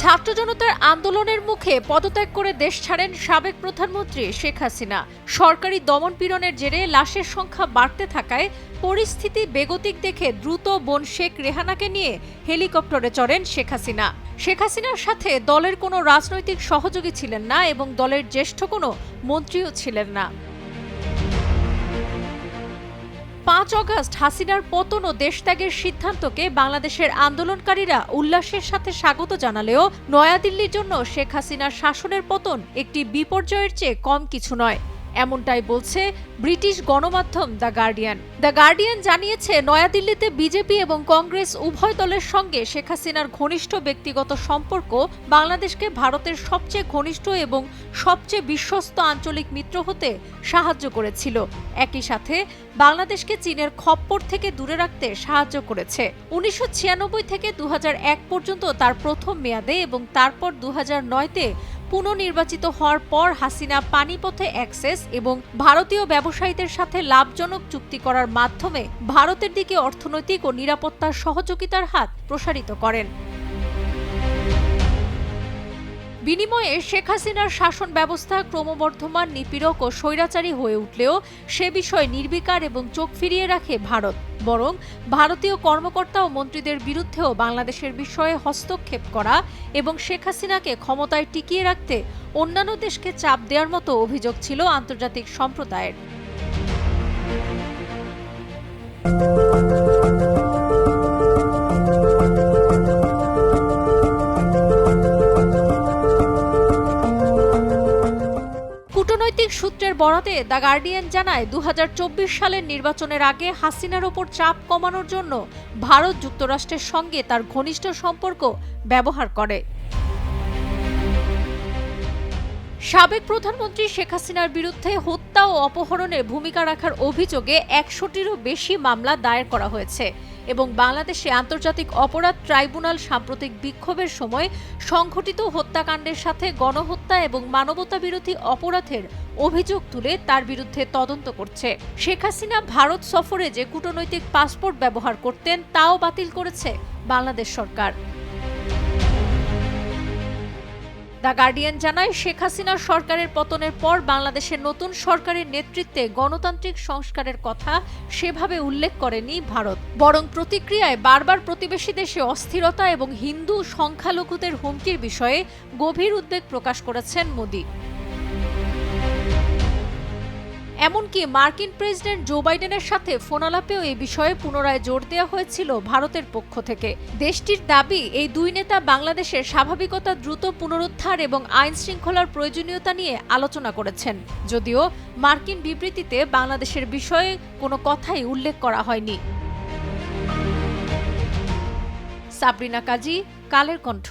ছাত্র জনতার আন্দোলনের মুখে পদত্যাগ করে দেশ ছাড়েন সাবেক প্রধানমন্ত্রী শেখ হাসিনা। সরকারি দমনপীড়নের জেরে লাশের সংখ্যা বাড়তে থাকায় পরিস্থিতি বেগতিক দেখে দ্রুত বোন শেখ রেহানাকে নিয়ে হেলিকপ্টারে চড়েন শেখ হাসিনা। শেখ হাসিনার সাথে দলের কোনো রাজনৈতিক সহযোগী ছিলেন না এবং দলের জ্যেষ্ঠ কোনো মন্ত্রীও ছিলেন না। পাঁচ অগাস্ট হাসিনার পতন ও দেশত্যাগের সিদ্ধান্তকে বাংলাদেশের আন্দোলনকারীরা উল্লাসের সাথে স্বাগত জানালেও নয়াদিল্লির জন্য শেখ হাসিনার শাসনের পতন একটি বিপর্যয়ের চেয়ে কম কিছু নয়। এমনটাই বলছে ব্রিটিশ গণমাধ্যম দ্য গার্ডিয়ান। দ্য গার্ডিয়ান জানিয়েছে, নয়াদিল্লিতে বিজেপি এবং কংগ্রেস উভয় দলের সঙ্গে শেখ হাসিনার ঘনিষ্ঠ ব্যক্তিগত সম্পর্ক বাংলাদেশকে ভারতের সবচেয়ে ঘনিষ্ঠ এবং সবচেয়ে বিশ্বস্ত আঞ্চলিক মিত্র হতে সাহায্য করেছিল। একই সাথে বাংলাদেশকে চীনের খপ্পর থেকে দূরে রাখতে সাহায্য করেছে। উনিশশো ছিয়ানব্বই থেকে দু হাজার এক পর্যন্ত তার প্রথম মেয়াদে এবং তারপর দু হাজার নয় তে পুনর্নির্বাচিত হওয়ার পর হাসিনা পানিপথে অ্যাক্সেস এবং ভারতীয় ব্যবসায়ীদের সাথে লাভজনক চুক্তি করার মাধ্যমে ভারতের দিকে অর্থনৈতিক ও নিরাপত্তার সহযোগিতার হাত প্রসারিত করেন। বিনিময়ে শেখ হাসিনার শাসন ব্যবস্থা ক্রমবর্ধমান, নিপীড়ক ও স্বৈরাচারী হয়ে উঠলেও সে বিষয়ে নির্বিকার এবং চোখ ফিরিয়ে রাখে ভারত। বরং ভারতীয় কর্মকর্তা ও মন্ত্রীদের বিরুদ্ধেও বাংলাদেশের বিষয়ে হস্তক্ষেপ করা এবং শেখ হাসিনাকে ক্ষমতায় টিকিয়ে রাখতে অন্যান্য দেশকে চাপ দেওয়ার মতো অভিযোগ ছিল আন্তর্জাতিক সম্প্রদায়ের। কূটনৈতিক সূত্রের বরাতে দ্য গার্ডিয়ান জানায় দু হাজার চব্বিশ সালের নির্বাচনের আগে হাসিনার ওপর চাপ কমানোর জন্য ভারত যুক্তরাষ্ট্রের সঙ্গে তার ঘনিষ্ঠ সম্পর্ক ব্যবহার করে। সাবেক প্রধানমন্ত্রী শেখ হাসিনার বিরুদ্ধে ও অপহরণে ভূমিকা রাখার অভিযোগে একশোটিরও বেশি মামলা দায়ের করা হয়েছে এবং বাংলাদেশে আন্তর্জাতিক অপরাধ ট্রাইব্যুনাল সাম্প্রতিক বিক্ষোভের সময় সংঘটিত হত্যাকাণ্ডের সাথে গণহত্যা এবং মানবতা বিরোধী অপরাধের অভিযোগ তুলে তার বিরুদ্ধে তদন্ত করছে। শেখ হাসিনা ভারত সফরে যে কূটনৈতিক পাসপোর্ট ব্যবহার করতেন, তাও বাতিল করেছে বাংলাদেশ সরকার। দ্য গার্ডিয়ান জানায়, শেখ হাসিনার সরকারের পতনের পর বাংলাদেশের নতুন সরকারের নেতৃত্বে গণতান্ত্রিক সংস্কারের কথা সেভাবে উল্লেখ করেনি ভারত। বরং প্রতিক্রিয়ায় বারবার প্রতিবেশী দেশে অস্থিরতা এবং হিন্দু সংখ্যালঘুদের হুমকির বিষয়ে গভীর উদ্বেগ প্রকাশ করেছেন মোদী। এমনকি মার্কিন প্রেসিডেন্ট জো বাইডেনের সাথে ফোনালাপেও এই বিষয়ে পুনরায় জোর দেওয়া হয়েছিল ভারতের পক্ষ থেকে। দেশটির দাবি, এই দুই নেতা বাংলাদেশের স্বাভাবিকতা দ্রুত পুনরুদ্ধার এবং আইন শৃঙ্খলার প্রয়োজনীয়তা নিয়ে আলোচনা করেছেন। যদিও মার্কিন বিবৃতিতে বাংলাদেশের বিষয়ে কোনো কথাই উল্লেখ করা হয়নি। সাবরিনা কাজী, কালের কণ্ঠ।